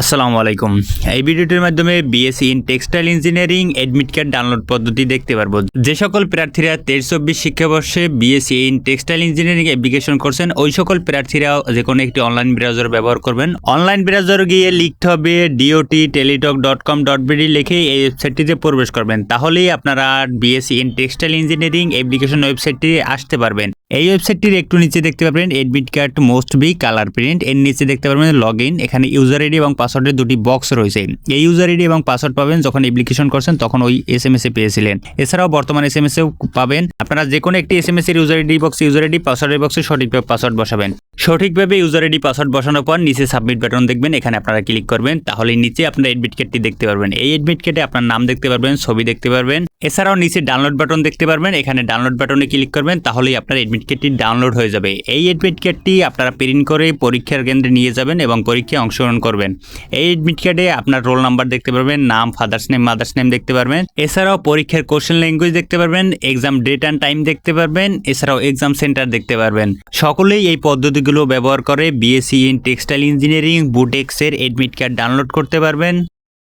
আসসালামু আলাইকুম। এই ভিডিওটির মাধ্যমে BSc in textile engineering admit card download পদ্ধতি দেখতে পারব। যে সকল প্রার্থীরা তেইশ চব্বিশ শিক্ষাবর্ষে BSc in textile engineering application করছেন, ওই সকল প্রার্থীরা যে কোনো একটি অনলাইন ব্রাউজার ব্যবহার করবেন। অনলাইন ব্রাউজার গিয়ে লিখতে হবে DOT Teletalk dot com dot BD লিখে এই ওয়েবসাইটটিতে প্রবেশ করবেন। তাহলেই আপনারা BSc in textile engineering application ওয়েবসাইটটি আসতে পারবেন। এই ওয়েবসাইটটির একটু নিচে দেখতে পাবেন admit card must be colour print এর নিচে দেখতে পারবেন লগ ইন এখানে ইউজার আইডি এবং পাসওয়ার্ডের দুটি বক্স রয়েছে। এই ইউজার আইডি এবং পাসওয়ার্ড পাবেন যখন অ্যাপ্লিকেশন করছেন তখন ওই এস এম এস এ পেয়েছিলেন। এছাড়াও বর্তমান এস এম এস এও পাবেন। আপনারা যে কোনো একটি এস এম এর user ID box user ID পাসওয়ার্ডের বক্সে সঠিক পাসওয়ার্ড বসাবেন। সঠিকভাবে ইউজার আইডি পাসওয়ার্ড বসানোর পর নিচে সাবমিট বাটন দেখবেন, এখানে আপনারা ক্লিক করবেন। তাহলে নিচে আপনার এডমিট কার্ডটি দেখতে পারবেন। এই এডমিট কার্ডে আপনার নাম দেখতে পারবেন, ছবি দেখতে পারবেন। এছাড়াও নিচে ডাউনলোড বাটন দেখতে পারবেন, এখানে ডাউনলোড বাটনে ক্লিক করবেন, তাহলেই আপনার এডমিট কার্ডটি ডাউনলোড হয়ে যাবে। এই এডমিট কার্ডটি আপনারা প্রিন্ট করে পরীক্ষার কেন্দ্রে নিয়ে যাবেন এবং পরীক্ষায় অংশগ্রহণ করবেন। এই এডমিট কার্ডে আপনার রোল নাম্বার দেখতে পারবেন, নাম ফাদার্স নেম মাদার্স নেম দেখতে পারবেন। এছাড়াও পরীক্ষার কোশ্চেন ল্যাঙ্গুয়েজ দেখতে পারবেন এক্সাম ডেট অ্যান্ড টাইম দেখতে পারবেন, এছাড়াও এক্সাম সেন্টার দেখতে পারবেন। সকলেই এই পদ্ধতিগুলো ব্যবহার করে বিএসসি ইন টেক্সটাইল ইঞ্জিনিয়ারিং বুটেক্সের এডমিট কার্ড ডাউনলোড করতে পারবেন।